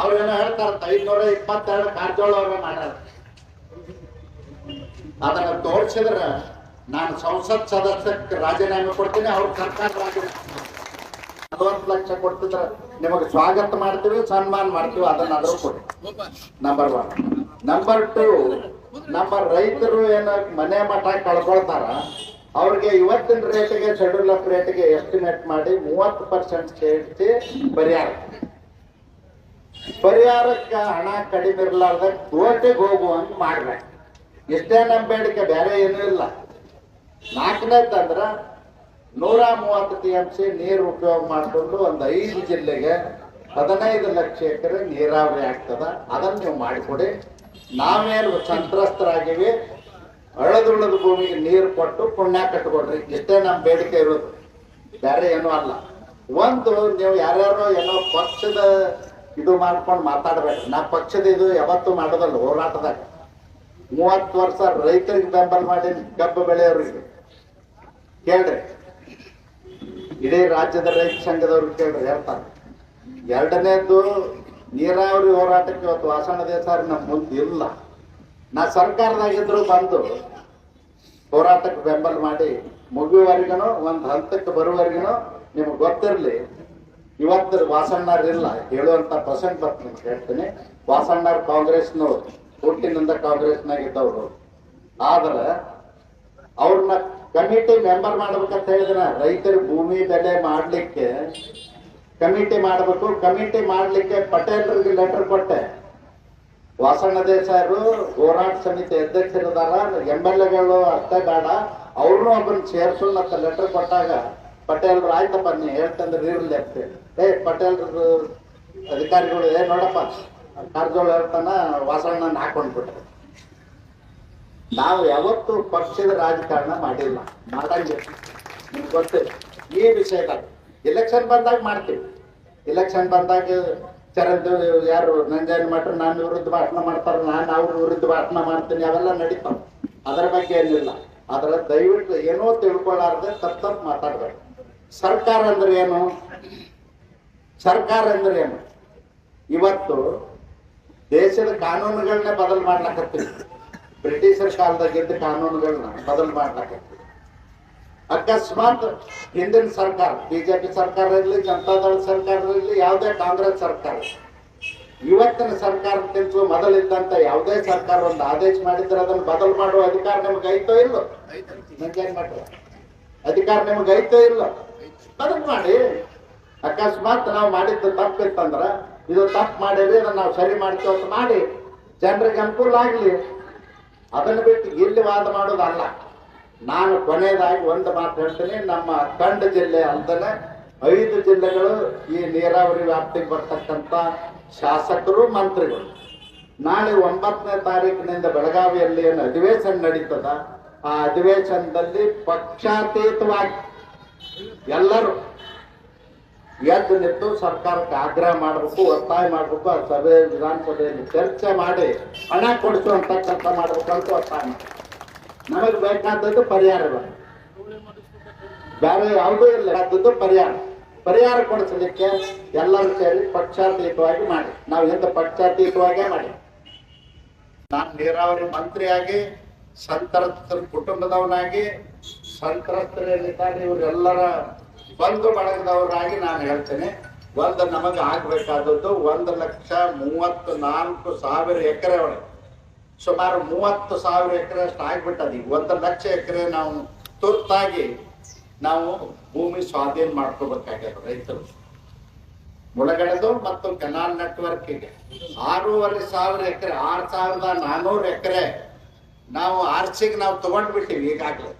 ಅವ್ರೇನೋ ಹೇಳ್ತಾರಂತ ಐದ್ನೂರ ಇಪ್ಪತ್ತೆರಡು ಕಾರಜೋಳ ಅವ್ರ ಮಾಡ್ಯಾರ. ಅದನ್ನ ತೋರ್ಸಿದ್ರ ನಾನು ಸಂಸತ್ ಸದಸ್ಯಕ್ಕೆ ರಾಜೀನಾಮೆ ಕೊಡ್ತೀನಿ, ಅವ್ರ ಸರ್ಕಾರ ರಾಜೀನಾಮೆ ನಲವತ್ತು ಲಕ್ಷ ಕೊಡ್ತಿದ್ರ ನಿಮಗೆ ಸ್ವಾಗತ ಮಾಡ್ತೀವಿ, ಸನ್ಮಾನ ಮಾಡ್ತೀವಿ, ಅದನ್ನ ಅದ್ರ ಕೊಡಿ. ನಂಬರ್ ಒನ್ ನಂಬರ್ ಟೂ ನಮ್ಮ ರೈತರು ಏನ ಮನೆ ಮಠ ಕಳ್ಕೊಳ್ತಾರ, ಅವ್ರಿಗೆ ಇವತ್ತಿನ ರೇಟಿಗೆ ಶೆಡ್ಯೂಲ್ ಆಫ್ ರೇಟಿಗೆ ಎಸ್ಟಿಮೇಟ್ ಮಾಡಿ ಮೂವತ್ತು ಪರ್ಸೆಂಟ್ ಸೇರಿಸಿ ಪರಿಹಾರ ಪರಿಹಾರಕ್ಕೆ ಹಣ ಕಡಿಮೆ ಇರ್ಲಾರ್ದ ಕೋಟೆಗೆ ಹೋಗುವಂಗ ಮಾಡ್ಬೇಕು ಎಷ್ಟೇ ನಮ್ಮ ಬೇಡಿಕೆ ಬೇರೆ ಏನೂ ಇಲ್ಲ. ನಾಲ್ಕನೇದಂದ್ರ ನೂರ ಮೂವತ್ತು ಟಿ ಎಂ ಸಿ ನೀರು ಉಪಯೋಗ ಮಾಡಿಕೊಂಡು ಒಂದು ಐದು ಜಿಲ್ಲೆಗೆ ಹದಿನೈದು ಲಕ್ಷ ಎಕರೆ ನೀರಾವರಿ ಆಗ್ತದ. ಅದನ್ನ ನೀವು ಮಾಡಿಕೊಡಿ. ನಾವೇನು ಸಂತ್ರಸ್ತರಾಗಿವಿ ಅಳದುಳದ ಭೂಮಿಗೆ ನೀರು ಕೊಟ್ಟು ಪುಣ್ಯ ಕಟ್ಕೊಡ್ರಿ. ಇಷ್ಟೇ ನಮ್ಮ ಬೇಡಿಕೆ ಇರೋದು. ಬೇರೆ ಏನೂ ಅಲ್ಲ. ಒಂದು, ನೀವು ಯಾರ್ಯಾರೋ ಏನೋ ಪಕ್ಷದ ಇದು ಮಾಡ್ಕೊಂಡು ಮಾತಾಡ್ಬೇಕು. ನಾ ಪಕ್ಷದ ಇದು ಯಾವತ್ತು ಮಾಡೋದಲ್ಲ, ಹೋರಾಟದಾಗ. ಮೂವತ್ತು ವರ್ಷ ರೈತರಿಗೆ ಬೆಂಬಲ ಮಾಡಿ ಕಬ್ಬು ಬೆಳೆಯೋರಿಗೆ. ಕೇಳ್ರಿ. ಇಡೀ ರಾಜ್ಯದ ರೈತ ಸಂಘದವ್ರಿಗೆ ಕೇಳ್ರಿ, ಹೇಳ್ತಾರೆ. ಎರಡನೇದು ನೀರಾವರಿ ಹೋರಾಟಕ್ಕೆ ಇವತ್ತು ವಾಸಣ ದೇಸಾರಿ ನಮ್ಮ ಮುಂದೆ ಇಲ್ಲ. ನಾ ಸರ್ಕಾರದಾಗಿದ್ರು ಬಂದು ಹೋರಾಟಕ್ಕೆ ಬೆಂಬಲ ಮಾಡಿ ಮುಗಿಯುವವರೆಗೂ ಒಂದು ಹಂತಕ್ಕೆ ಬರುವವರೆಗೂ ನಿಮ್ಗೆ ಗೊತ್ತಿರಲಿ ಇವತ್ತು ವಾಸಣ್ಣರ್ ಇಲ್ಲ ಹೇಳುವಂತ ಪರ್ಸೆಂಟ್ ಬರ್ತೀನಿ ಹೇಳ್ತೀನಿ. ವಾಸಣ್ಣರ್ ಕಾಂಗ್ರೆಸ್ನವ್ರು, ಹುಟ್ಟಿನಿಂದ ಕಾಂಗ್ರೆಸ್ನಾಗ ಇದ್ದವರು ಆದ್ರೆ ಅವ್ರನ್ನ ಕಮಿಟಿ ಮೆಂಬರ್ ಮಾಡ್ಬೇಕಂತ ಹೇಳಿದ್ರ ರೈತರ ಭೂಮಿ ಬೆಲೆ ಮಾಡ್ಲಿಕ್ಕೆ ಕಮಿಟಿ ಮಾಡಬೇಕು. ಕಮಿಟಿ ಮಾಡ್ಲಿಕ್ಕೆ ಪಟೇಲ್ರಿಗೆ ಲೆಟರ್ ಕೊಟ್ಟೆ. ವಾಸಣ್ಣ ದೇಸಾಯರು ಹೋರಾಟ ಸಮಿತಿ ಅಧ್ಯಕ್ಷರಿದಾರ ಎಂ ಎಲ್ ಎಗಳು ಅಷ್ಟೇ ಬೇಡ. ಅವ್ರನ್ನೂ ಒಬ್ಬನ ಸೇರ್ಸೋಣ ಲೆಟರ್ ಕೊಟ್ಟಾಗ ಪಟೇಲ್ರು, ಆಯ್ತಪ್ಪ ನೀ ಹೇಳ್ತಂದ್ರೆ ಇರ್ಲಿ ಅಂತ ಹೇಳಿ. ಏ, ಪಟೇಲ್ ಅಧಿಕಾರಿಗಳು, ಏ, ನೋಡಪ್ಪ ಕಾರಜೋಳ ಹೇಳ್ತಾನ ವಾಸಣ್ಣನ ಹಾಕೊಂಡ್ಬಿಟ್ರು. ನಾವು ಯಾವತ್ತು ಪಕ್ಷದ ರಾಜಕಾರಣ ಮಾಡಿಲ್ಲ. ಮಾಡಂಗಿಲ್ಲ ನಿಮ್ಗೆ ಈ ವಿಷಯದಾಗ ಎಲೆಕ್ಷನ್ ಬಂದಾಗ ಮಾಡ್ತೀವಿ. ಎಲೆಕ್ಷನ್ ಬಂದಾಗ ಚರಂದ್ ಯಾರು ನಂಜನ್ ಮಾಡ್ರು, ನಾನು ವಿರುದ್ಧ ಭಾಷಣ ಮಾಡ್ತಾರೆ, ನಾನು ಅವ್ರ ವಿರುದ್ಧ ಭಾಷಣ ಮಾಡ್ತೀನಿ, ಅವೆಲ್ಲ ನಡೀತಾವ ಅದರ ಬಗ್ಗೆ ಏನಿಲ್ಲ. ಅದರ ದಯವಿಟ್ಟು ಏನೋ ತಿಳ್ಕೊಳ್ಳಾರ್ದೆ ತಪ್ಪ ತಪ್ಪು ಮಾತಾಡ್ಬೇಕು. ಸರ್ಕಾರ ಅಂದ್ರೆ ಏನು? ಸರ್ಕಾರ ಅಂದ್ರೆ ಏನು? ಇವತ್ತು ದೇಶದ ಕಾನೂನುಗಳನ್ನ ಬದಲು ಮಾಡ್ಲಕತ್ತೀವಿ ಬ್ರಿಟಿಷರ ಕಾಲದಾಗಿದ್ದ ಕಾನೂನುಗಳನ್ನ ಬದಲು ಮಾಡ್ಲಕತ್ತೀವಿ ಅಕಸ್ಮಾತ್ ಹಿಂದಿನ ಸರ್ಕಾರ ಬಿಜೆಪಿ ಸರ್ಕಾರ ಇರಲಿ ಜನತಾದಳ ಸರ್ಕಾರ ಇರಲಿ ಯಾವುದೇ ಕಾಂಗ್ರೆಸ್ ಸರ್ಕಾರ. ಇವತ್ತಿನ ಸರ್ಕಾರ ಸರ್ಕಾರಕ್ಕಿಂತ ಮೊದಲಿದ್ದಂತ ಯಾವುದೇ ಸರ್ಕಾರ ಒಂದು ಆದೇಶ ಮಾಡಿದ್ರೆ ಅದನ್ನು ಬದಲು ಮಾಡುವ ಅಧಿಕಾರ ನಿಮ್ಗೆ ಐತೋ ಇಲ್ಲೋ? ನಂಗೇನ್ ಮಾಡ್ರ ಅಧಿಕಾರ ನಿಮ್ಗೆ ಐತೋ ಇಲ್ಲೋ? ಬದಲು ಮಾಡಿ. ಅಕಸ್ಮಾತ್ ನಾವು ಮಾಡಿದ್ದು ತಪ್ಪಿತ್ತಂದ್ರ ಇದು ತಪ್ಪು ಮಾಡಿದ್ರೆ ಅದನ್ನ ನಾವು ಸರಿ ಮಾಡ್ತೇವೆ ಅಂತ ಮಾಡಿ. ಜನರಿಗೆ ಅನುಕೂಲ ಆಗಲಿ. ಅದನ್ನು ಬಿಟ್ಟು ಇಲ್ಲಿ ವಾದ ಮಾಡೋದಲ್ಲ. ನಾನು ಕೊನೆಯದಾಗಿ ಒಂದು ಮಾತು ಹೇಳ್ತೀನಿ. ನಮ್ಮ ಕಂಡ ಜಿಲ್ಲೆ ಅಲ್ದನೆ ಐದು ಜಿಲ್ಲೆಗಳು ಈ ನೀರಾವರಿ ವ್ಯಾಪ್ತಿಗೆ ಬರ್ತಕ್ಕಂಥ ಶಾಸಕರು, ಮಂತ್ರಿಗಳು. ನಾಳೆ ಒಂಬತ್ತನೇ ತಾರೀಕಿನಿಂದ ಬೆಳಗಾವಿಯಲ್ಲಿ ಏನು ಅಧಿವೇಶನ ನಡೀತದ? ಆ ಅಧಿವೇಶನದಲ್ಲಿ ಪಕ್ಷಾತೀತವಾಗಿ ಎಲ್ಲರೂ ಎದ್ದು ನಿಂತು ಸರ್ಕಾರಕ್ಕೆ ಆಗ್ರಹ ಮಾಡಬೇಕು, ಒತ್ತಾಯ ಮಾಡಬೇಕು, ಆ ಸಭೆ, ವಿಧಾನಸಭೆಯಲ್ಲಿ ಚರ್ಚೆ ಮಾಡಿ ಹಣ ಕೊಡಿಸುವಂತ ಕೆಲಸ ಮಾಡಬೇಕು ಅಂತ ಒತ್ತಾಯ ಮಾಡಿ. ನಮಗೆ ಬೇಕಾದದ್ದು ಪರಿಹಾರ ಬೇರೆ ಯಾವುದೂ ಇಲ್ಲ. ಆದದ್ದು ಪರಿಹಾರ. ಪರಿಹಾರ ಕೊಡಿಸಲಿಕ್ಕೆ ಎಲ್ಲರೂ ಸೇರಿ ಪಕ್ಷಾತೀತವಾಗಿ ಮಾಡಿ. ನಾವು ಹಿಂದೆ ಪಕ್ಷಾತೀತವಾಗೇ ಮಾಡಿ. ನಾನು ನೀರಾವರಿ ಮಂತ್ರಿಯಾಗಿ, ಸಂತ್ರಸ್ತರ ಕುಟುಂಬದವನಾಗಿ ಸಂತ್ರಸ್ತರಲ್ಲಿದ್ದಾರೆ ಇವರೆಲ್ಲರ ಬಂಧು ಬಳಗದವರಾಗಿ ನಾನು ಹೇಳ್ತೇನೆ, ಒಂದು ನಮಗೆ ಆಗ್ಬೇಕಾದದ್ದು ಒಂದು ಲಕ್ಷ ಮೂವತ್ತು ನಾಲ್ಕು ಸಾವಿರ ಎಕರೆ ಒಳಗೆ. ಸುಮಾರು ಮೂವತ್ತು ಸಾವಿರ ಎಕರೆ ಅಷ್ಟು ಆಗ್ಬಿಟ್ಟದ ಈಗ. ಒಂದು ಲಕ್ಷ ಎಕರೆ ನಾವು ತುರ್ತಾಗಿ ನಾವು ಭೂಮಿ ಸ್ವಾಧೀನ ಮಾಡ್ಕೋಬೇಕಾಗ್ಯದ ರೈತರು. ಮುಳಗಡೆದು ಮತ್ತು ಕೆನಾಲ್ ನೆಟ್ವರ್ಕಿಗೆ ಆರೂವರೆ ಸಾವಿರ ಎಕರೆ, ಆರು ಸಾವಿರದ ನಾನ್ನೂರು ಎಕರೆ ನಾವು ಆರ್ಸಿಗೆ ನಾವು ತಗೊಂಡ್ಬಿಟ್ಟಿವಿ ಈಗಾಗಲೇ.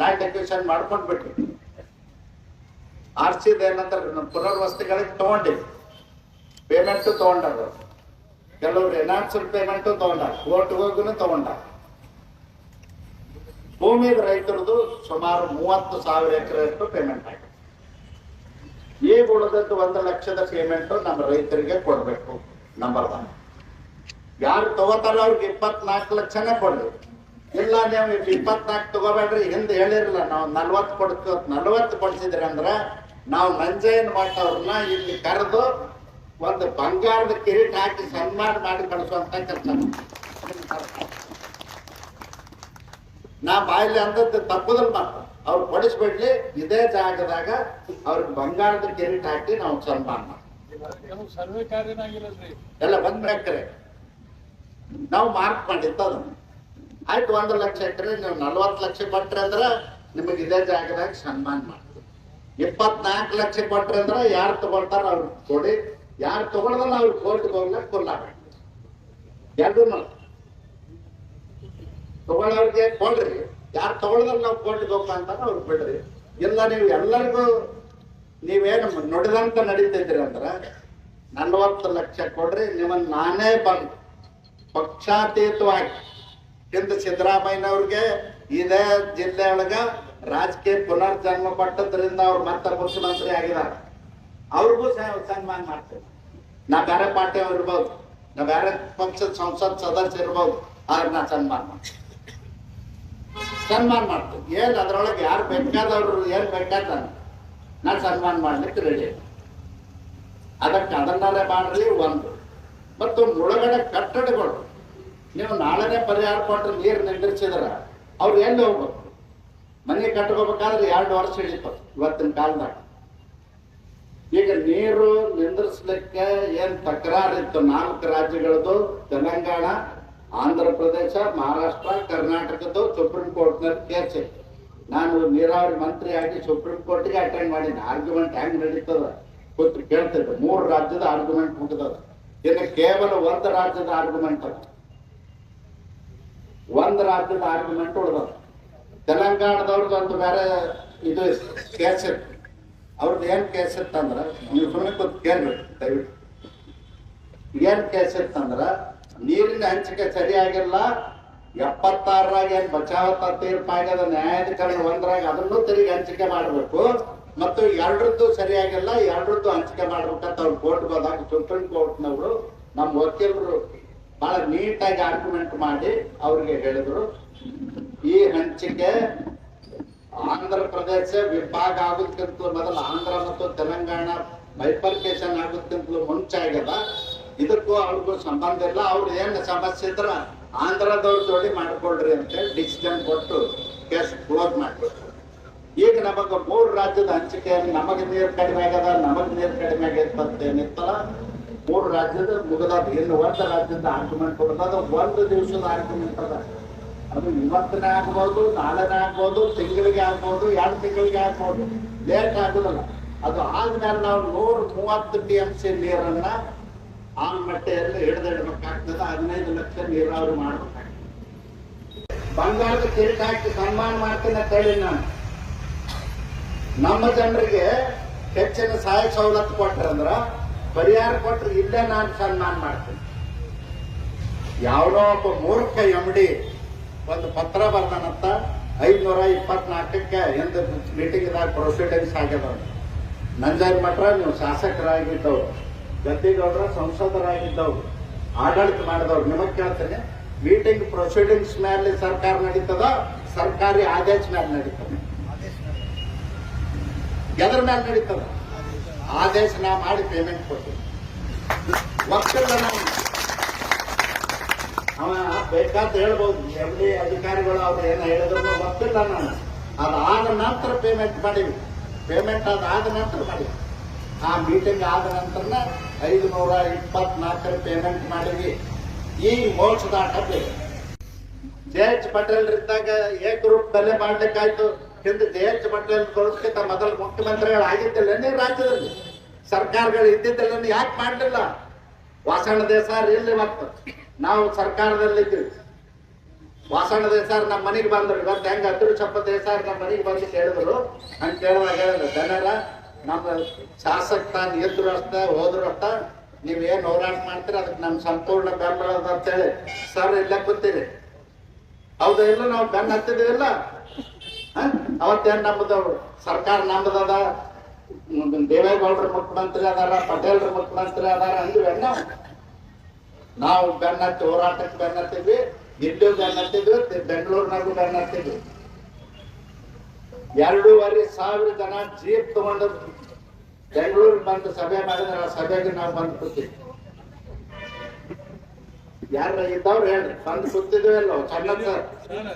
ಲ್ಯಾಂಡ್ ಎಕ್ವಿಷನ್ ಮಾಡ್ಕೊಂಡ್ ಬಿಟ್ವಿ ಆರ್ಸಿದ ಏನಂತಾರೆ, ನಮ್ಮ ಪುನರ್ವಸತಿಗಳಿಗೆ ತಗೊಂಡಿವಿ. ಪೇಮೆಂಟು ತಗೊಂಡ್ರು ಕೆಲವ್ರು ಎನಾನ್ಸಲ್ ಪೇಮೆಂಟು ತಗೊಂಡ ಕೋರ್ಟ್ಗೆ ಹೋಗುನು ತಗೊಂಡ ಭೂಮಿ ರೈತರದು ಸುಮಾರು ಮೂವತ್ತು ಸಾವಿರ ಎಕರೆ ಅಷ್ಟು ಪೇಮೆಂಟ್ ಆಗಿದೆ ಈಗ ಉಳಿದದ್ದು ಒಂದು ಲಕ್ಷದ ಪೇಮೆಂಟ್ ನಮ್ಮ ರೈತರಿಗೆ ಕೊಡಬೇಕು ನಂಬರ್ ಒನ್ ಯಾರು ತಗೋತಾರ ಅವ್ರಿಗೆ ಇಪ್ಪತ್ನಾಲ್ಕು ಲಕ್ಷನೇ ಕೊಡ್ರಿ ಇಲ್ಲ, ನೀವು ಇಪ್ಪತ್ನಾಲ್ಕು ತಗೋಬೇಡ್ರಿ. ಹಿಂದೆ ಹೇಳಿರಲ್ಲ, ನಾವು ನಲ್ವತ್ತು ಕೊಡ್ತೀವಿ. ನಲ್ವತ್ತು ಕೊಡ್ಸಿದ್ರಿ ಅಂದ್ರ ನಾವು ಮಾಡ್ತವ್ರನ್ನ ಅವ್ರನ್ನ ಇಲ್ಲಿ ಕರೆದು ಒಂದು ಬಂಗಾರದ ಕಿರೀಟ ಹಾಕಿ ಸನ್ಮಾನ ಮಾಡಿ ಕಳಿಸುವಂತ ಕೆಲಸ. ನಾ ಬಾಯಲ್ಲಿ ಅಂದದ್ದು ತಪ್ಪುದಲ್ ಮಾತು. ಅವ್ರು ಕೊಡಿಸ್ಬಿಡ್ಲಿ ಇದೇ ಜಾಗದಾಗ ಅವ್ರಿಗೆ ಬಂಗಾರದ ಕಿರೀಟ ಹಾಕಿ ನಾವು ಸನ್ಮಾನ ಮಾಡ್ತೀವಿ. ಎಲ್ಲ ಎಲ್ಲ ಬಂದ್ಬೇಕ್ರೆ ನಾವು ಮಾರ್ಕ್ ಮಾಡಿತ್ತು ಅದನ್ನು ಆಯ್ತು ಒಂದು ಲಕ್ಷ ಎಕರೆ ನೀವು ನಲ್ವತ್ತು ಲಕ್ಷ ಕೊಟ್ರಿ ಅಂದ್ರೆ ನಿಮಗೆ ಇದೇ ಜಾಗದಾಗ ಸನ್ಮಾನ ಮಾಡ್ತೀವಿ. ಇಪ್ಪತ್ನಾಲ್ಕು ಲಕ್ಷ ಕೊಟ್ರೆ ಅಂದ್ರೆ ಯಾರು ತಗೊಳ್ತಾರ ಅವ್ರು ಕೊಡಿ. ಯಾರು ತಗೊಳ್ದಲ್ಲ ಅವ್ರು ಕೋರ್ಟ್ಗೆ ಹೋಗ್ಲಕ್ ಕೊಲ್ಲಾಗ ಎರಡು ತಗೊಳ್ಳೋರಿಗೆ ಕೊಡ್ರಿ. ಯಾರು ತಗೊಳ್ದಲ್ಲ ನಾವು ಕೋರ್ಟ್ಗೆ ಅಂತಾರೆ ಅವ್ರು ಬಿಡ್ರಿ ಇಲ್ಲ, ನೀವು ಎಲ್ಲರಿಗೂ ನೀವೇನು ನುಡಿದಂತ ನಡೀತೈತ್ರಿ ಅಂದ್ರ ನಲ್ವತ್ತು ಲಕ್ಷ ಕೊಡ್ರಿ, ನಿಮ್ಮನ್ನ ನಾನೇ ಬಂದು ಪಕ್ಷಾತೀತವಾಗಿ ಹಿಂದೆ ಸಿದ್ದರಾಮಯ್ಯನವ್ರಿಗೆ ಇದೇ ಜಿಲ್ಲೆ ಒಳಗ ರಾಜಕೀಯ ಪುನರ್ಜನ್ಮ ಪಟ್ಟದ್ರಿಂದ ಅವ್ರು ಮತ್ತೆ ಮುಖ್ಯಮಂತ್ರಿ ಆಗಿದ್ದಾರೆ ಅವ್ರಿಗೂ ಸನ್ಮಾನ ಮಾಡ್ತೇವೆ ನಾ ಬೇರೆ ಪಾರ್ಟಿ ಅವ್ರು ಇರ್ಬೋದು. ನಾ ಬೇರೆ ಪಕ್ಷದ ಸಂಸತ್ ಸದಸ್ಯ ಇರ್ಬೋದು. ಆದ್ರೆ ನಾ ಸನ್ಮಾನ ಮಾಡ್ತೀನಿ ಸನ್ಮಾನ ಮಾಡ್ತೇವೆ. ಏನ್ ಅದ್ರೊಳಗೆ ಯಾರು ಬೇಕಾದವ್ರು ಏನ್ ಬೇಕಾದ ನಾ ಸನ್ಮಾನ ಮಾಡ್ಲಿಕ್ಕೆ ರೆಡಿ ಅದಕ್ಕೆ ಅದನ್ನಾರೇ ಮಾಡ್ರಿ, ಒಂದು. ಮತ್ತು ಮುಳುಗಡೆ ಕಟ್ಟಡಗಳು. ನೀವು ನಾಳೆನೇ ಪರಿಹಾರ ಕೊಟ್ಟರೆ ನೀರು ನಿಂದಿರ್ಸಿದ್ರ ಅವ್ರು ಎಲ್ಲಿ ಹೋಗ್ಬೇಕು? ಮನೆ ಕಟ್ಕೋಬೇಕಾದ್ರೆ ಎರಡು ವರ್ಷ ಹಿಡಿತು ಇವತ್ತಿನ ಕಾಲದಾಗ. ಈಗ ನೀರು ನಿಂದ್ರಿಸ್ಲಿಕ್ಕೆ ಏನ್ ತಕರಾರಿತ್ತು ನಾಲ್ಕು ರಾಜ್ಯಗಳದ್ದು? ತೆಲಂಗಾಣ ಆಂಧ್ರ ಪ್ರದೇಶ ಮಹಾರಾಷ್ಟ್ರ, ಕರ್ನಾಟಕದ್ದು ಸುಪ್ರೀಂ ಕೋರ್ಟ್ನಲ್ಲಿ ಕೇಸ್ ಇತ್ತು. ನಾನು ನೀರಾವರಿ ಮಂತ್ರಿ ಆಗಿ ಸುಪ್ರೀಂ ಕೋರ್ಟ್ಗೆ ಅಟೆಂಡ್ ಮಾಡಿದ್ದೆ. ಆರ್ಗ್ಯುಮೆಂಟ್ ಹೆಂಗ್ ನಡೀತದ ಗೊತ್ತು ಕೇಳ್ತಿದ್ದೆ. ಮೂರು ರಾಜ್ಯದ ಆರ್ಗ್ಯುಮೆಂಟ್ ಮುಗಿದದ. ಇನ್ನು ಕೇವಲ ಒಂದು ರಾಜ್ಯದ ಆರ್ಗ್ಯುಮೆಂಟ್ ಅದ. ಒಂದು ರಾಜ್ಯದ ಆರ್ಗ್ಯುಮೆಂಟ್ ಉಳ್ದವ್ ತೆಲಂಗಾಣದವ್ರದ್ದು ಒಂದು ಬೇರೆ ಇದು ಕೇಸ್ ಇತ್ತು. ಅವ್ರದ್ದು ಏನ್ ಕೇಸ್ ಇತ್ತಂದ್ರ ನೀವು ಸುಮ್ಮನೆ ಕೂತ್ ಕೇಳ್ಬೇಕು ದಯವಿಟ್ಟು. ಏನ್ ಕೇಸ್ ಇತ್ತಂದ್ರ ನೀರಿನ ಹಂಚಿಕೆ ಸರಿಯಾಗಿಲ್ಲ, ಎಪ್ಪತ್ತಾರರಾಗ ಏನ್ ಬಚಾವತ ತೀರ್ಪಾಗ್ಯದ ನ್ಯಾಯಾಧಿಕರಣ ಒಂದರಾಗ ಅದನ್ನು ತಿರುಗಿ ಹಂಚಿಕೆ ಮಾಡಬೇಕು, ಮತ್ತು ಎರಡರದ್ದು ಸರಿಯಾಗಿಲ್ಲ, ಎರಡರದ್ದು ಹಂಚಿಕೆ ಮಾಡ್ಬೇಕಂತ ಅವ್ರು ಕೋರ್ಟ್ ಹೋದಾಗ ಸುಪ್ರೀಂ ಕೋರ್ಟ್ನವರು ನಮ್ಮ ವಕೀಲರು ಬಹಳ ನೀಟಾಗಿ ಆರ್ಗ್ಯುಮೆಂಟ್ ಮಾಡಿ ಅವ್ರಿಗೆ ಹೇಳಿದ್ರು. ಈ ಹಂಚಿಕೆ ಆಂಧ್ರ ಪ್ರದೇಶ ವಿಭಾಗ ಆಗೋದಕ್ಕಿಂತಲೂ ಮೊದಲು ಆಂಧ್ರ ಮತ್ತು ತೆಲಂಗಾಣ ಬೈಪರ್ಕೇಶನ್ ಆಗೋದಕ್ಕಿಂತಲೂ ಮುಂಚೆ ಆಗ್ಯದ ಇದಕ್ಕೂ ಅವ್ರಿಗೂ ಸಂಬಂಧ ಇಲ್ಲ. ಅವ್ರು ಏನ್ ಸಮಸ್ಯೆ ಇದ್ರ ಆಂಧ್ರದವ್ರ ಜೋಡಿ ಮಾಡ್ಕೊಳ್ರಿ ಅಂತೇಳಿ ಡಿಸಿಷನ್ ಕೊಟ್ಟು ಕೇಸ್ ಕ್ಲೋಸ್ ಮಾಡ್ಬಿಟ್ರು ಈಗ ನಮಗ ಮೂರು ರಾಜ್ಯದ ಹಂಚಿಕೆಯಲ್ಲಿ ನಮಗೆ ನೀರು ಕಡಿಮೆ ಆಗ್ಯದ, ನಮಗ್ ನೀರು ಕಡಿಮೆ ಆಗೈತೆ ಏನಿತ್ತಲ್ಲ ಮೂರು ರಾಜ್ಯದ ಮುಗದಾದ ಇನ್ನು ಒಂದು ರಾಜ್ಯದ ಆರ್ಗ್ಯುಮೆಂಟ್ ಕೊಡೋದು ಒಂದು ದಿವಸದ ಆರ್ಗ್ಯುಮೆಂಟ್ ಅದ. ಅದು ಇವತ್ತನೇ ಆಗ್ಬೋದು, ನಾಳೆನೇ ಆಗ್ಬೋದು, ತಿಂಗಳಿಗೆ ಆಗ್ಬೋದು, ಎರಡು ತಿಂಗಳಿಗೆ ಆಗ್ಬೋದು. ಲೇಟ್ ಆಗುದಲ್ಲ. ಅದು ಆದ್ಮೇಲೆ ನಾವು ನೂರ ಮೂವತ್ತು ಟಿ ಎಂ ಸಿ ನೀರನ್ನ ಆಲ್ಮಟ್ಟೆಯಲ್ಲಿ ಹಿಡಿದಿಡ್ಬೇಕಾಗ್ತದೆ. ಹದಿನೈದು ಲಕ್ಷ ನೀರಾವರಿ ಮಾಡ್ಬೇಕಾಗ್ತದೆ. ಬಂಗಾರದ ಕಿರೀಟ ಹಾಕಿ ಸನ್ಮಾನ ಮಾಡ್ತೀನಿ ಅಂತ ಹೇಳಿ ನಾನು. ನಮ್ಮ ಜನರಿಗೆ ಹೆಚ್ಚಿನ ಸಹಾಯ ಸವಲತ್ತು ಕೊಟ್ರಂದ್ರ ಪರಿಹಾರ ಕೊಟ್ಟರು ಇಲ್ಲೇ ನಾನು ಸನ್ಮಾನ ಮಾಡ್ತೀನಿ. ಯಾವನೋ ಒಬ್ಬ ಮೂರ್ಖ ಎಂ ಡಿ ಒಂದು ಪತ್ರ ಬರ್ತಾನಂತ ಐದ್ನೂರ ಇಪ್ಪತ್ನಾಲ್ಕಕ್ಕೆ ಎಂದು ಮೀಟಿಂಗ್ದಾಗ ಪ್ರೊಸೀಡಿಂಗ್ಸ್ ಆಗ್ಯದ ನಂಜಾರಿ ಮಠ ನೀವು ಶಾಸಕರಾಗಿದ್ದವ್ರು, ಗದ್ದಿಗೌಡರ ಸಂಸದರಾಗಿದ್ದವ್ರು, ಆಡಳಿತ ಮಾಡಿದವ್ರು, ನಿಮಗೆ ಕೇಳ್ತೇನೆ ಮೀಟಿಂಗ್ ಪ್ರೊಸೀಡಿಂಗ್ಸ್ ಮೇಲೆ ಸರ್ಕಾರ ನಡೀತದ, ಸರ್ಕಾರಿ ಆದೇಶ ಮೇಲೆ ನಡೀತದೆ. ಎದ್ರ ಮೇಲೆ ನಡೀತದ? ಆದೇಶ ನಾ ಮಾಡಿ ಪೇಮೆಂಟ್ ಕೊಡ್ತೀವಿ ವರ್ಷದ ಅವ ಬೇಕಾದ ಹೇಳ್ಬೋದು. ಎಂ ಡಿ ಅಧಿಕಾರಿಗಳು ಅವ್ರು ಏನ ಹೇಳಿದ್ರು ಗೊತ್ತಿಲ್ಲ ನಾನು. ಅದಾದ ನಂತರ ಪೇಮೆಂಟ್ ಮಾಡೀವಿ. ಪೇಮೆಂಟ್ ಅದಾದ ನಂತರ ಮಾಡೀವಿ. ಆ ಮೀಟಿಂಗ್ ಆದ ನಂತರ ಐದು ನೂರ ಇಪ್ಪತ್ನಾಲ್ಕರ ಪೇಮೆಂಟ್ ಮಾಡೀವಿ. ಈ ಮೋಕ್ಷದಾಟ ಜೆ ಎಚ್ ಪಟೇಲ್ ಇದ್ದಾಗ ಗ್ರೂಪ್ ಬೆಲೆ ಮಾಡ್ಲಿಕ್ಕಾಯ್ತು. ಹಿಂದೆ ಜೆ ಎಚ್ ಪಟೇಲ್ ಕೊಡಿಸ್ಕಿಂತ ಮೊದಲು ಮುಖ್ಯಮಂತ್ರಿಗಳು ಆಗಿದ್ದಿಲ್ಲ ನೀವು ರಾಜ್ಯದಲ್ಲಿ. ಸರ್ಕಾರಗಳು ಇದ್ದಿದ್ದಿಲ್ಲ ಯಾಕೆ ಮಾಡಲಿಲ್ಲ? ವಾಸಣ್ಣ ದೇಸಾರ್ ಇಲ್ಲಿ ಮತ್ತು. ನಾವು ಸರ್ಕಾರದಲ್ಲಿದ್ದೀವಿ ವಾಸಣ್ಣ ದೇಸಾರ್ ನಮ್ಮ ಮನೆಗೆ ಬಂದ್ರು. ಇವತ್ತು ಹೆಂಗ ಚಪ್ಪ ದೇಸಾರ್ ನಮ್ಮ ಮನೆಗೆ ಬಂದು ಕೇಳಿದ್ರು. ಹಂಗೆ ಕೇಳುವಾಗ ಹೇಳಿದ್ರು ಜನರ, ನಮ್ಮ ಶಾಸಕ ತಾನು ಎದ್ರು ಅಷ್ಟ, ಹೋದ್ರು ಅಷ್ಟ. ಏನು ಹೋರಾಟ ಮಾಡ್ತೀರ? ಅದಕ್ಕೆ ನಮ್ಮ ಸಂಪೂರ್ಣ ಬೆಂಬಲ ಅಂತ ಅಂತೇಳಿ ಸರ್ ಇಲ್ಲೇ ಕೂತೀರಿ. ಹೌದಾ ಇಲ್ಲ? ನಾವು ಬೆನ್ನ ಹತ್ತಿದಿಲ್ಲ ಅವತ್ತೇನ್ ನಮ್ಮದು ಸರ್ಕಾರ ನಮ್ಮದದ ದೇವೇಗೌಡರು ಮುಖ್ಯಮಂತ್ರಿ ಅದಾರ, ಪಟೇಲ್ರ ಮುಖ್ಯಮಂತ್ರಿ ಅದಾರ ಅಂದ್ರೆ ನಾವು ನಾವು ಬೆನ್ನ ಹೋರಾಟಕ್ಕೆ ಬೆನ್ನ ಹತ್ತಿದ್ವಿ ಇಲ್ಲೂ ಬೆನ್ನ ಹತ್ತಿದ್ವಿ ತಿ- ಬೆಂಗಳೂರಿನಾಗೂ ಬೆನ್ನತ್ತಿದ್ವಿ. ಎರಡೂವರೆ ಸಾವಿರ ಜನ ಜೀಪ್ ತಗೊಂಡು ಬೆಂಗಳೂರಿಗೆ ಬಂದು ಸಭೆ ಮಾಡಿದ್ರೆ ಆ ಸಭೆಗೆ ನಾವು ಬಂದು ಕೂತೀವಿ ಯಾರ ಇದ್ದವ್ರು ಹೇಳ್ರಿ. ಬಂದು ಕೂತಿದ್ವಿ ಇಲ್ಲ ಸಣ್ಣ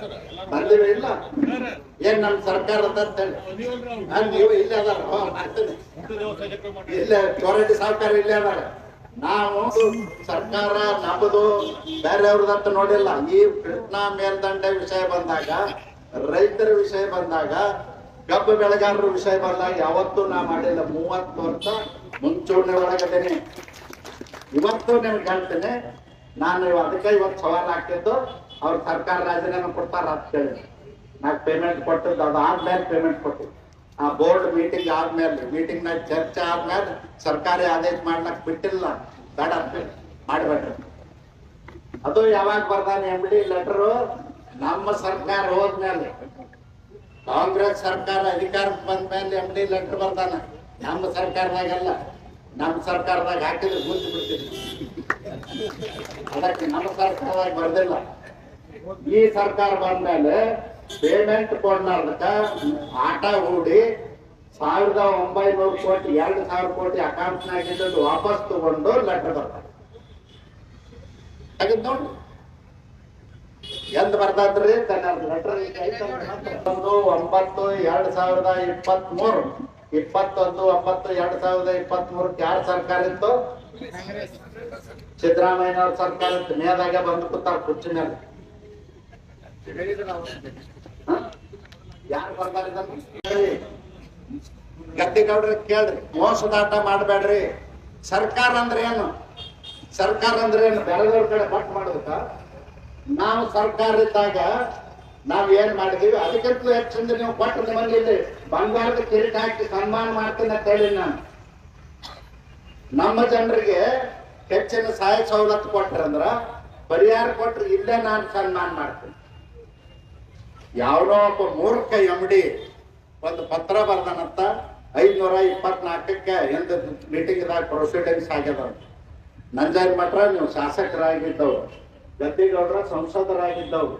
ಸರ್ ಬಂದಿವೆ ಇಲ್ಲ? ಏನ್ ನಮ್ ಸರ್ಕಾರ ಅಂತ ಹೇಳಿ. ನೀವು ಇಲ್ಲೇ ಅದಾರ. ಇಲ್ಲೇ ಚೋರಡಿ ಸರ್ಕಾರ ಇಲ್ಲೇ ಅದಾರ. ನಾವು ಸರ್ಕಾರ ನಮ್ಮದು ಬೇರೆಯವ್ರದಂತ ನೋಡಿಲ್ಲ. ಈ ಕೃಷ್ಣಾ ಮೇಲ್ದಂಡೆ ವಿಷಯ ಬಂದಾಗ ರೈತರ ವಿಷಯ ಬಂದಾಗ ಕಬ್ಬು ಬೆಳೆಗಾರರ ವಿಷಯ ಬಂದಾಗ ಯಾವತ್ತೂ ನಾ ಮಾಡಿಲ್ಲ. ಮೂವತ್ತು ವರ್ಷ ಮುಂಚೂಣಿ ಒಳಗದೇನೆ ಇವತ್ತು ನಿಮ್ಗೆ ಹೇಳ್ತೇನೆ ನಾನು ಅದಕ್ಕೆ ಇವತ್ತು ಸವಾಲ್ ಹಾಕಿದ್ದು ಅವ್ರ ಸರ್ಕಾರ ರಾಜೀನಾಮೆ ಕೊಡ್ತಾರ ಅಂತ ಹೇಳಿ ನಾಕ್ ಪೇಮೆಂಟ್ ಕೊಟ್ಟಿದ್ದು, ಅದು ಆದ್ಮೇಲೆ ಪೇಮೆಂಟ್ ಕೊಟ್ಟು ಆ ಬೋರ್ಡ್ ಮೀಟಿಂಗ್ ಆದ್ಮೇಲೆ ಮೀಟಿಂಗ್ ನಾಗ ಚರ್ಚೆ ಆದ್ಮೇಲೆ ಸರ್ಕಾರಿ ಆದೇಶ ಮಾಡ್ಲಕ್ ಬಿಟ್ಟಿಲ್ಲ. ಬೇಡ, ಮಾಡ್ಬೇಡ್ರಿ. ಅದು ಯಾವಾಗ ಬರ್ದಾನೆ ಡಿ ಲೆಟರು ನಮ್ಮ ಸರ್ಕಾರ ಹೋದ್ಮೇಲೆ. ಕಾಂಗ್ರೆಸ್ ಸರ್ಕಾರ ಅಧಿಕಾರಕ್ಕೆ ಬಂದ ಮೇಲೆ ಡಿ ಲೆಟರ್ ಬರ್ದಾನ. ನಮ್ಮ ಸರ್ಕಾರದಾಗೆಲ್ಲ, ನಮ್ಮ ಸರ್ಕಾರದಾಗ ಹಾಕಿದ್ರೆ ಗುಂತು ಬಿಡ್ತೀವಿ ಅದಕ್ಕೆ ನಮ್ಮ ಸರ್ಕಾರ ಬರ್ದಿಲ್ಲ. ಈ ಸರ್ಕಾರ ಬಂದ್ಮೇಲೆ ಪೇಮೆಂಟ್ ಕೊಡ್ಲಾರ್ದಕ್ಕ ಆಟ ಹೂಡಿ ಸಾವಿರದ ಒಂಬೈನೂರು ಕೋಟಿ, ಎರಡು ಸಾವಿರ ಕೋಟಿ ಅಕೌಂಟ್ನಾಗಿದ್ದು ವಾಪಸ್ ತಗೊಂಡು ಲೆಟರ್ ಬರ್ತಾರೆ ತೆಗೆದು ನೋಡಿ. ಎಂತ ಬರ್ತಾದ್ರಿ ತನ್ನ ಲೆಟರ್ ಒಂಬತ್ತು, ಎರಡ್ ಸಾವಿರದ ಇಪ್ಪತ್ತ್ ಮೂರು ಇಪ್ಪತ್ತೊಂದು, ಒಂಬತ್ತು, ಎರಡ್ ಸಾವಿರದ ಇಪ್ಪತ್ತ್ ಮೂರಕ್ಕೆ ಯಾರ ಸರ್ಕಾರ ಇತ್ತು? ಸಿದ್ದರಾಮಯ್ಯ ಅವ್ರ ಸರ್ಕಾರ ಮೇದಾಗ ಬಂದು ಕೂತಾರ ಕುರ್ಚಿ ಮೇಲೆ? ಯಾರು ಬರ್ತಾರೆ ಗದ್ದಿಗೌಡ್ರಿ ಕೇಳ್ರಿ ಮೋಸದಾಟ ಮಾಡಬೇಡ್ರಿ. ಸರ್ಕಾರ ಅಂದ್ರೆ ಏನು? ಸರ್ಕಾರ ಅಂದ್ರೆ ಏನು? ಬೆಳೆದವ್ರ ಕಡೆ ಬಟ್ ಮಾಡೋದಕ್ಕ? ನಾವು ಸರ್ಕಾರ ಇದ್ದಾಗ ನಾವ್ ಏನ್ ಮಾಡಿದೀವಿ? ಅದಕ್ಕಿಂತಲೂ ಹೆಚ್ಚಿಂದ ನೀವು ಕೊಟ್ಟು ಬಂದಿದ್ರಿ ಬಂಗಾರದ ಕಿರೀಟ ಹಾಕಿ ಸನ್ಮಾನ ಮಾಡ್ತೀನಿ ಅಂತ ಹೇಳಿ ನಾನು. ನಮ್ಮ ಜನರಿಗೆ ಹೆಚ್ಚಿನ ಸಹಾಯ ಸವಲತ್ತು ಕೊಟ್ರಂದ್ರ ಪರಿಹಾರ ಕೊಟ್ರೆ ಇಲ್ಲೇ ನಾನು ಸನ್ಮಾನ ಮಾಡ್ತೀನಿ. ಯಾವನೋ ಒಬ್ಬ ಮೂರ್ಖ ಎಮ್ಡಿ ಒಂದು ಪತ್ರ ಬರ್ದನಂತ ಐದ್ನೂರ ಇಪ್ಪತ್ನಾಲ್ಕಕ್ಕೆ ಎಂದ ಮೀಟಿಂಗ್ದಾಗ ಪ್ರೊಸೀಡಿಂಗ್ಸ್ ಆಗ್ಯದ ನಂಜಾರಿ ಮಠ ನೀವು ಶಾಸಕರಾಗಿದ್ದವ್ರು, ಗದ್ದಿಗೌಡ್ರ ಸಂಸದರಾಗಿದ್ದವ್ರು,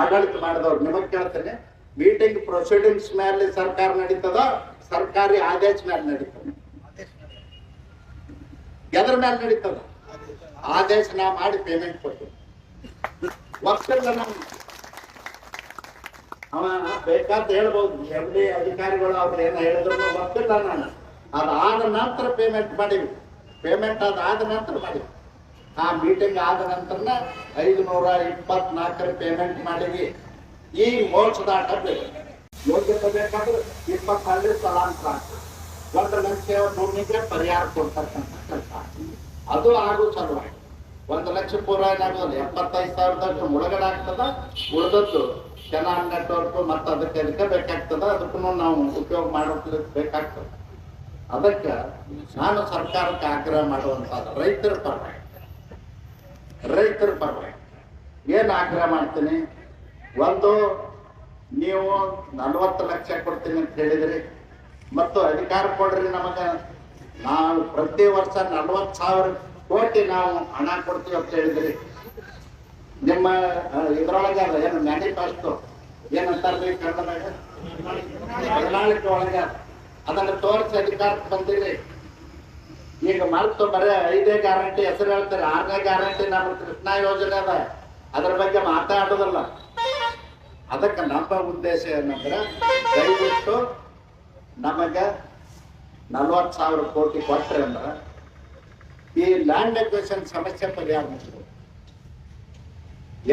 ಆಡಳಿತ ಮಾಡಿದವ್ರು, ನಿಮಗ್ ಕೇಳ್ತೇನೆ ಮೀಟಿಂಗ್ ಪ್ರೊಸೀಡಿಂಗ್ಸ್ ಮೇಲೆ ಸರ್ಕಾರ ನಡೀತದ, ಸರ್ಕಾರಿ ಆದೇಶ ಮೇಲೆ ನಡೀತದ? ಎದ್ರ ಮೇಲೆ ನಡೀತದ. ಆದೇಶ ನಾ ಮಾಡಿ ಪೇಮೆಂಟ್ ಕೊಟ್ಟು. ವರ್ಷದ ನಮ್ಗೆ ಅವ ಬೇಕಾದ ಹೇಳ್ಬೋದು. ಎಂ ಡಿ ಅಧಿಕಾರಿಗಳು ಅವ್ರು ಏನ ಹೇಳಿದ್ರು ಗೊತ್ತಿಲ್ಲ ನಾನು. ಅದಾದ ನಂತರ ಪೇಮೆಂಟ್ ಮಾಡಿವಿ. ಪೇಮೆಂಟ್ ಅದಾದ ನಂತರ ಮಾಡಿವಿ. ಆ ಮೀಟಿಂಗ್ ಆದ ನಂತರನ ಐದು ನೂರ ಇಪ್ಪತ್ನಾಲ್ಕರ ಪೇಮೆಂಟ್ ಮಾಡಿವಿ. ಈ ಬೇಕು ಯೋಗ್ಯತೆ ಬೇಕಾದ್ರೆ ಇಪ್ಪತ್ತಲ್ಲಿ ಸ್ಥಳಾಂತರ. ಒಂದು ಲಕ್ಷ ಭೂಮಿಗೆ ಪರಿಹಾರ ಕೊಡ್ತಕ್ಕಂಥ ಅದು ಆಗು ಚಲೋ ಒಂದು ಲಕ್ಷ ಪೂರ್ವ ಏನಾಗೋದು ಎಪ್ಪತ್ತೈದು ಸಾವಿರದಷ್ಟು ಮುಳುಗಡೆ ಆಗ್ತದ, ಉಳಿದದ್ದು ಕೆನಾಲ್ ನೆಟ್ವರ್ಕ್ ಮತ್ತೆ ಅದಕ್ಕೆ ಅದಕ್ಕೆ ಬೇಕಾಗ್ತದ ಅದಕ್ಕೂ ನಾವು ಉಪಯೋಗ ಮಾಡೋಕೆ ಬೇಕಾಗ್ತದೆ. ಅದಕ್ಕೆ ನಾನು ಸರ್ಕಾರಕ್ಕೆ ಆಗ್ರಹ ಮಾಡುವಂತದ್ದು ರೈತರ ಪರವಾಗಿ. ರೈತರ ಪರವಾಗಿ. ಏನ್ ಆಗ್ರಹ ಮಾಡ್ತೀನಿ? ಒಂದು, ನೀವು ನಲ್ವತ್ತು ಲಕ್ಷ ಕೊಡ್ತೀನಿ ಅಂತ ಹೇಳಿದ್ರಿ, ಮತ್ತು ಅಧಿಕಾರ ಕೊಡ್ರಿ ನಮಗ. ನಾವು ಪ್ರತಿ ವರ್ಷ ನಲ್ವತ್ತು ಸಾವಿರ ಕೋಟಿ ನಾವು ಹಣ ಕೊಡ್ತೀವಿ ಅಂತ ಹೇಳಿದ್ರಿ. ನಿಮ್ಮ ಇದ್ರೊಳಗ ಅದ ಏನು ಮ್ಯಾನಿಫೆಸ್ಟೋ ಏನಂತಾರ್ರಿ ಕನ್ನಡದಾಗ? ಪ್ರಣಾಳಿಕೆ ಒಳಗೆ. ಅದ. ಅದನ್ನ ತೋರಿಸಿ ಅಧಿಕಾರಕ್ಕೆ ಬಂದಿರಿ. ಈಗ ಮರ್ತು ಬರೇ ಐದೇ ಗ್ಯಾರಂಟಿ ಹೆಸರು ಹೇಳ್ತಾರೆ. ಆರನೇ ಗ್ಯಾರಂಟಿ ನಮ್ಮ ಕೃಷ್ಣಾ ಯೋಜನೆ ಅದ. ಅದ್ರ ಬಗ್ಗೆ ಮಾತಾಡೋದಲ್ಲ. ಅದಕ್ಕೆ ನಮ್ಮ ಉದ್ದೇಶ ಏನಂದ್ರೆ, ದಯವಿಟ್ಟು ನಮಗೆ ನಲ್ವತ್ತು ಸಾವಿರ ಕೋಟಿ ಕೊಟ್ರೆ ಅಂದ್ರೆ ಈ ಲ್ಯಾಂಡ್ ಎಕ್ವೇಷನ್ ಸಮಸ್ಯೆ ಪರಿಹಾರ ಮಾಡ್ಬೋದು.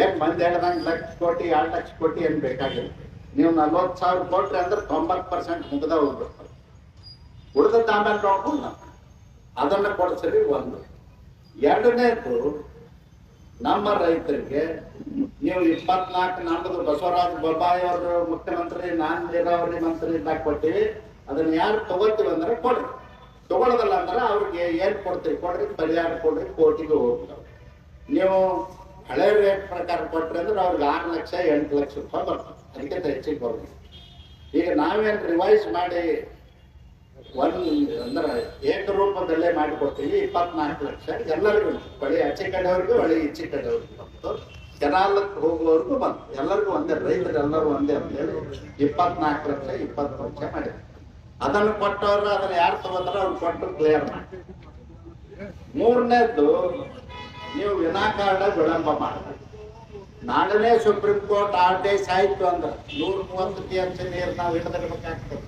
ಏನ್ ಮಂದಿ ಹೇಳ್ದಂಗೆ ಲಕ್ಷ ಕೋಟಿ, ಎರಡು ಲಕ್ಷ ಕೋಟಿ ಏನು ಬೇಕಾಗಿಲ್ಲ. ನೀವು ನಲ್ವತ್ತು ಸಾವಿರ ಕೊಟ್ಟರೆ ಅಂದ್ರೆ ತೊಂಬತ್ತು ಪರ್ಸೆಂಟ್ ಮುಗ್ದ ಹೋಗ್ಬಿಡ್ತಾರೆ ಉಳಿದ ಆಮೇಲೆ ನೋಡ್ಕೊಂಡು ಅದನ್ನ ಕೊಡ್ಸರಿ ಒಂದು. ಎರಡನೇದು ನಮ್ಮ ರೈತರಿಗೆ ನೀವು ಇಪ್ಪತ್ನಾಲ್ಕು ನಮ್ಮದು ಬಸವರಾಜ ಬೊಬ್ಬಾಯಿ ಅವರು ಮುಖ್ಯಮಂತ್ರಿ, ನಾನ್ ನೀರಾವರಿ ಮಂತ್ರಿ ಇದ್ದಾಗ ಕೊಟ್ಟಿವಿ. ಅದನ್ನ ಯಾರು ತಗೋತೀವಿ ಅಂದ್ರೆ ಕೊಡ್ರಿ. ತಗೊಳ್ಳೋದಲ್ಲ ಅಂದ್ರೆ ಅವ್ರಿಗೆ ಏನ್ ಕೊಡ್ತೀರಿ? ಕೊಡ್ರಿ, ಪರಿಹಾರ ಕೊಡ್ರಿ ಕೋಟಿಗೆ ಹೋಗ್ತಾವೆ ನೀವು ಹಳೆ ರೇಟ್ ಪ್ರಕಾರ ಕೊಟ್ರಿ ಅಂದ್ರೆ ಅವ್ರಿಗೆ ಆರು ಲಕ್ಷ, ಎಂಟು ಲಕ್ಷ ರೂಪಾಯಿ ಬರ್ತದೆ. ಅದಕ್ಕಿಂತ ಹೆಚ್ಚಿಗೆ ಬರೋದು. ಈಗ ನಾವೇನ್ ರಿವೈಸ್ ಮಾಡಿ ಒಂದ್ ಅಂದ್ರೆ ಏಕರೂಪದಲ್ಲೇ ಮಾಡಿಕೊಡ್ತೀವಿ, ಇಪ್ಪತ್ನಾಲ್ಕು ಲಕ್ಷ. ಎಲ್ಲರಿಗೂ ಬಳಿ ಆಚೆ ಕಡೆಯವ್ರಿಗೂ ಹಳಿ ಈಚೆ ಕಡೆಯವ್ರಿಗೂ ಬಂತು. ಕೆನಾಲಕ್ಕೆ ಹೋಗುವವರೆಗೂ ಬಂತು. ಎಲ್ಲರಿಗೂ ಒಂದೇ ರೈತರು ಎಲ್ಲರೂ ಒಂದೇ ಅಂತೇಳಿ ಇಪ್ಪತ್ನಾಲ್ಕು ಲಕ್ಷ, ಇಪ್ಪತ್ತು ಲಕ್ಷ ಮಾಡಿದ್ವಿ ಅದನ್ನು ಕೊಟ್ಟವ್ರು, ಅದನ್ನ ಯಾರು ತಗೋತಾರ ಅವ್ರು ಕೊಟ್ಟು ಕ್ಲಿಯರ್ ಮಾಡಿ. ಮೂರನೇದ್ದು, ನೀವು ವಿನಾಕಾರಣ ವಿಳಂಬ ಮಾಡಬೇಕು ನಾಳೆನೇ ಸುಪ್ರೀಂ ಕೋರ್ಟ್ ಆದೇಶ ಆಯ್ತು ಅಂದ್ರೆ ನೂರ ಮೂವತ್ತು ಟಿ ಎಂ ಸಿ ನೀರು ನಾವು ಹಿಡಿದಿಡ್ಬೇಕಾಗ್ತದೆ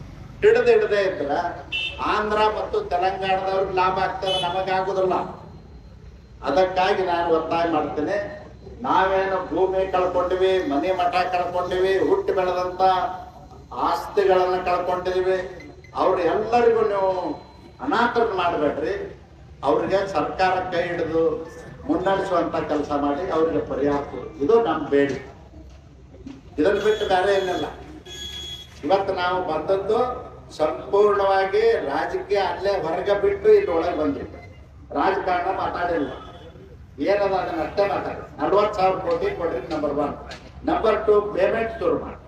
ಹಿಡಿದು ಹಿಡದೆ ಇದ್ರ ಆಂಧ್ರ ಮತ್ತು ತೆಲಂಗಾಣದವ್ರಿಗೆ ಲಾಭ ಆಗ್ತದೆ ನಮಗಾಗುದಿಲ್ಲ ಅದಕ್ಕಾಗಿ ನಾನು ಒತ್ತಾಯ ಮಾಡ್ತೇನೆ. ನಾವೇನು ಭೂಮಿ ಕಳ್ಕೊಂಡಿವಿ, ಮನೆ ಮಠ ಕಳ್ಕೊಂಡಿವಿ, ಹುಟ್ಟು ಬೆಳೆದಂತ ಆಸ್ತಿಗಳನ್ನ ಕಳ್ಕೊಂಡಿದೀವಿ. ಅವ್ರ ಎಲ್ಲರಿಗೂ ನೀವು ಅನಾಥರ ಮಾಡಬೇಡ್ರಿ. ಅವ್ರಿಗೆ ಸರ್ಕಾರ ಕೈ ಹಿಡಿದು ಮುನ್ನಡೆಸುವಂತ ಕೆಲಸ ಮಾಡಿ ಅವ್ರಿಗೆ ಪರಿಹಾರ. ಇದು ನಮ್ಮ ಬೇಡಿ. ಇದನ್ನು ಬಿಟ್ಟು ಬೇರೆ ಏನಿಲ್ಲ. ಇವತ್ತು ನಾವು ಬಂದದ್ದು ಸಂಪೂರ್ಣವಾಗಿ ರಾಜಕೀಯ ಅಲ್ಲೇ ಹೊರಗೆ ಬಿಟ್ಟು ಇಲ್ಲಿ ಒಳಗೆ ಬಂದಿದ್ದು ರಾಜಕಾರಣ ಮಾತಾಡಿಲ್ಲ. ಏನದ ಅದನ್ನ ಅಷ್ಟೇ ಮಾತಾಡಿ. ನಲ್ವತ್ತು ಸಾವಿರ ಕೋಟಿ ಕೊಡ್ರಿ number one number two payment ಶುರು ಮಾಡಿ.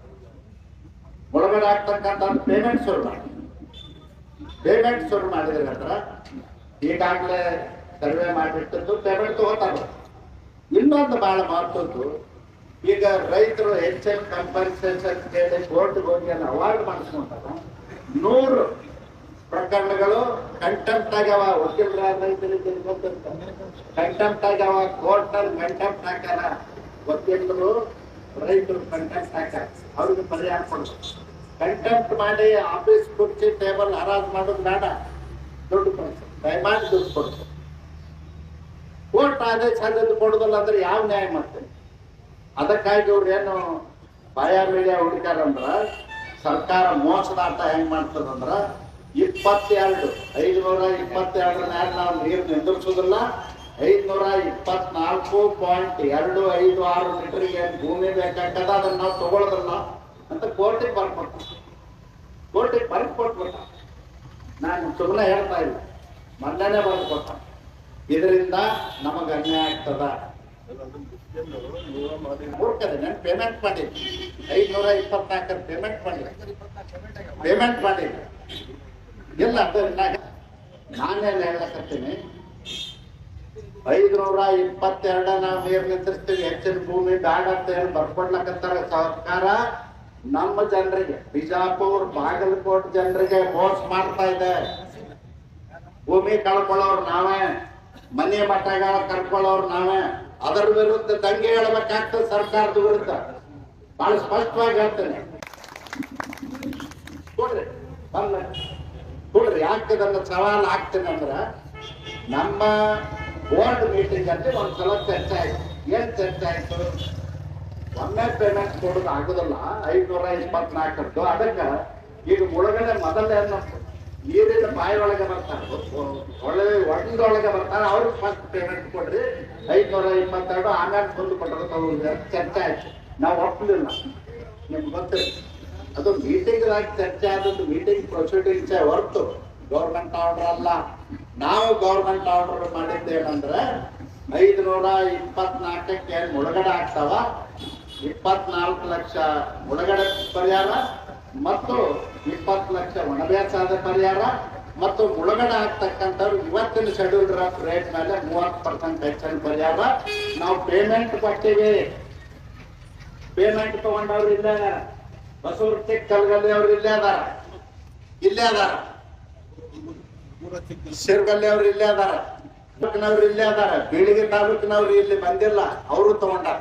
ಒಳಗಡೆ ಆಗ್ತಕ್ಕಂಥ ಪೇಮೆಂಟ್ ಶುರು ಮಾಡಿ. ಪೇಮೆಂಟ್ ಶುರು ಮಾಡಿದ್ರೆ ನಂತರ ಈಗಾಗಲೇ ಸರ್ವೆ ಮಾಡಿಬಿಟ್ಟದ್ದು ಪೇಮೆಂಟ್ ತಗೋತಾರ ಇನ್ನೊಂದು ಬಹಳ ಮಹತ್ವದ್ದು, ಈಗ ರೈತರು ಎಚ್ ಎಲ್ ಕಂಪನ್ಸೇಷನ್ ಕೇಳಿ ಕೋರ್ಟ್ಗೆ ಹೋಗಿ ಅವಾರ್ಡ್ ಮಾಡಿಸ್ಕೊಂತಾರೆ ನೂರು ಪ್ರಕರಣಗಳು ಕಂಟೆಂಪ್ಟ್ ಆಗ್ಯಾವ ವಕೀಲರ ರೈತರಿಗೆ ಕಂಟೆಂಪ್ಟ್ ಆಗ್ಯಾವ ಕೋರ್ಟ್ ಅಲ್ಲಿ ಕಂಟೆಂಪ್ಟ್ ಹಾಕ್ಯಾರ. ವಕೀಲರು, ರೈತರು ಕಂಟೆಂಪ್ಟ್ ಹಾಕ್ಯಾರ. ಅವ್ರಿಗೆ ಪರಿಹಾರ ಕೊಡ್ಬೇಕು. ಕಂಟೆಂಪ್ಟ್ ಮಾಡಿ ಆಫೀಸ್ ಕುರ್ಚಿ ಟೇಬಲ್ ಹರಾಜ್ ಮಾಡೋದು ಬೇಡ. ದುಡ್ಡು ಕೊಡ್ಬೇಕು ದಯಮಾಡಿ ದುಡ್ಡು ಕೋಟ್ ಕೋರ್ಟ್ ಆದೇಶ ಅದನ್ನು ಕೊಡೋದಲ್ಲ ಅಂದ್ರೆ ಯಾವ ನ್ಯಾಯ ಮಾಡ್ತೇನೆ ಅದಕ್ಕಾಗಿ ಅವ್ರು ಏನು ಬಾಯ ಮೀಡಿಯಾ ಹುಡುಕ್ಯಾರಂದ್ರ ಸರ್ಕಾರ ಮೋಸದಾಟ ಹೆಂಗ್ ಮಾಡ್ತದಂದ್ರ ಇಪ್ಪತ್ತೆರಡು, ಐದುನೂರ ಇಪ್ಪತ್ತೆರಡರ ಮ್ಯಾಲ ನಾವು ನೀರು ನಿಂದಿರ್ಸೋದಿಲ್ಲ. ಐದ್ನೂರ ಇಪ್ಪತ್ನಾಲ್ಕು ಪಾಯಿಂಟ್ ಎರಡು ಐದು ಆರು ಲೀಟರ್ಗೆ ಏನ್ ಭೂಮಿ ಬೇಕಾಗ್ತದ, ಅದನ್ನ ನಾವು ತಗೊಳ್ಳೋದಿಲ್ಲ ಅಂತ ಕೋರ್ಟಿಗೆ ಬರ್ಕೊಟ್ಟ ಕೋರ್ಟಿಗೆ ಕೊಟ್ಟು ಕೊಟ್ಬಿಟ್ಟ ನಾನು ಸುಮ್ಮನೆ ಹೇಳ್ತಾ ಇಲ್ಲ. ಮೊನ್ನೆನೆ ಬರ್ದು ಕೊಟ್ಟ. ಇದರಿಂದ ನಮಗೆ ಅನ್ಯಾಯ ಆಗ್ತದ? ಮೂರ್ಖದೆ ಪೇಮೆಂಟ್ ಮಾಡಿ ಐದ್ನೂರ ಇಪ್ಪತ್ನಾಲ್ಕರ ಪೇಮೆಂಟ್ ಮಾಡಿ ಪೇಮೆಂಟ್ ಮಾಡಿ ಇಲ್ಲ ನಾನೇನ್ ಹೇಳಕತ್ತೀನಿ ಐದ್ನೂರ ಇಪ್ಪತ್ತೆರಡ ನಾವು ನೀರು ನಿಂತಿರ್ತೀವಿ ಹೆಚ್ಚಿನ ಭೂಮಿ ಬ್ಯಾಡ ಅಂತ ಹೇಳಿ ಬರ್ಕೊಡ್ಲಕತ್ತಾರ ಸರ್ಕಾರ. ನಮ್ಮ ಜನರಿಗೆ, ಬಿಜಾಪುರ್, ಬಾಗಲಕೋಟ್ ಜನರಿಗೆ ಮೋಸ ಮಾಡ್ತಾ ಇದೆ. ಭೂಮಿ ಕಳ್ಕೊಳ್ಳೋರು ನಾವೇ, ಮನೆ ಮಠಗಳ ಕರ್ಕೊಳ್ಳೋರು ನಾವೇ. ಅದರ ವಿರುದ್ಧ ದಂಗೆ ಹೇಳ್ಬೇಕಾಗ್ತದೆ ಸರ್ಕಾರದ ವಿರುದ್ಧ. ಬಹಳ ಸ್ಪಷ್ಟವಾಗಿ ಹೇಳ್ತೇನೆ. ಕೊಡ್ರಿ ಬಂದ ಕೊಡ್ರಿ, ಯಾಕೆ ಸವಾಲ್ ಹಾಕ್ತೇನೆ ಅಂದ್ರೆ, ನಮ್ಮ ಬೋರ್ಡ್ ಮೀಟಿಂಗ್ ಅಲ್ಲಿ ಒಂದ್ಸಲ ಚರ್ಚೆ ಆಯ್ತು. ಏನ್ ಚರ್ಚೆ ಆಯ್ತು? ಒಮ್ಮೆ ಪೇಮೆಂಟ್ ಕೊಡೋದು ಆಗುದಲ್ಲ. ಐದ್ನೂರ ಇಪ್ಪತ್ನಾಲ್ಕರದ್ದು. ಅದಕ್ಕೆ ಈಗ ಒಳಗಡೆ ಮೊದಲೇ ನೀರಿನ ಬಾಯಿಯೊಳಗೆ ಬರ್ತಾರೆ. ಒಳ್ಳೆ ಒಂದೊಳಗೆ ಬರ್ತಾರೆ. ಅವ್ರಿಗೆ ಫಸ್ಟ್ ಪೇಮೆಂಟ್ ಕೊಡ್ರಿ. ಐದ್ನೂರ ಇಪ್ಪತ್ತೆರಡು ಆಮೇಲೆ ಬಂದು ಕೊಟ್ಟರು ತಗೊಂಡ್ರೆ ಚರ್ಚೆ ಆಯ್ತು. ನಾವು ಒಪ್ಪಲಿಲ್ಲ ನಿಮ್ಗೆ ಗೊತ್ತಿಲ್ಲ ಅದು ಮೀಟಿಂಗ್ ಆಗಿ ಚರ್ಚೆ ಆದದ್ದು ಮೀಟಿಂಗ್ ಪ್ರೊಸೀಡಿಂಗ್ಸ್ ಹೊರತು. ಗೌರ್ಮೆಂಟ್ ಆರ್ಡರ್ ಅಲ್ಲ. ನಾವು ಗೌರ್ಮೆಂಟ್ ಆರ್ಡರ್ ಮಾಡಿದ್ದೇನಂದ್ರೆ ಐದುನೂರ ಇಪ್ಪತ್ನಾಲ್ಕಕ್ಕೆ ಏನ್ ಮುಳುಗಡೆ ಆಗ್ತಾವ. ಇಪ್ಪತ್ನಾಲ್ಕು ಲಕ್ಷ ಮುಳುಗಡೆ ಪರಿಹಾರ ಮತ್ತು ಇಪ್ಪತ್ತು ಲಕ್ಷ ಒಣಬೇಸಾದ ಪರಿಹಾರ ಮತ್ತು ಮುಳುಗಡೆ ಆಗ್ತಕ್ಕಂಥವ್ರು ಇವತ್ತಿನ ಶೆಡ್ಯೂಲ್ ಡ್ರಾಫ್ಟ್ ರೇಟ್ ಮೇಲೆ ಮೂವತ್ತು ಪರ್ಸೆಂಟ್ ಹೆಚ್ಚಿನ ಪರಿಹಾರ. ನಾವು ಪೇಮೆಂಟ್ ಕೊಟ್ಟಿವಿ ಪೇಮೆಂಟ್ ತಗೊಂಡವ್ರು ಇಲ್ಲೇ ಅದಾರ ಬಸವರ ಚಿಕ್ಕ ಕಲ್ಗಲ್ಲಿ ಅವ್ರು ಇಲ್ಲೇ ಅದಾರ. ಇಲ್ಲೇ ಅದಾರ. ಶಿರ್ಗಲ್ಲಿ ಅವ್ರು ಇಲ್ಲೇ ಅದಾರ. ತಾಲೂಕಿನವ್ರು ಇಲ್ಲೇ ಅದಾರ. ಬೀಳಿಗೆ ತಾಲೂಕಿನವ್ರು ಇಲ್ಲಿ ಬಂದಿಲ್ಲ. ಅವರು ತಗೊಂಡಾರ.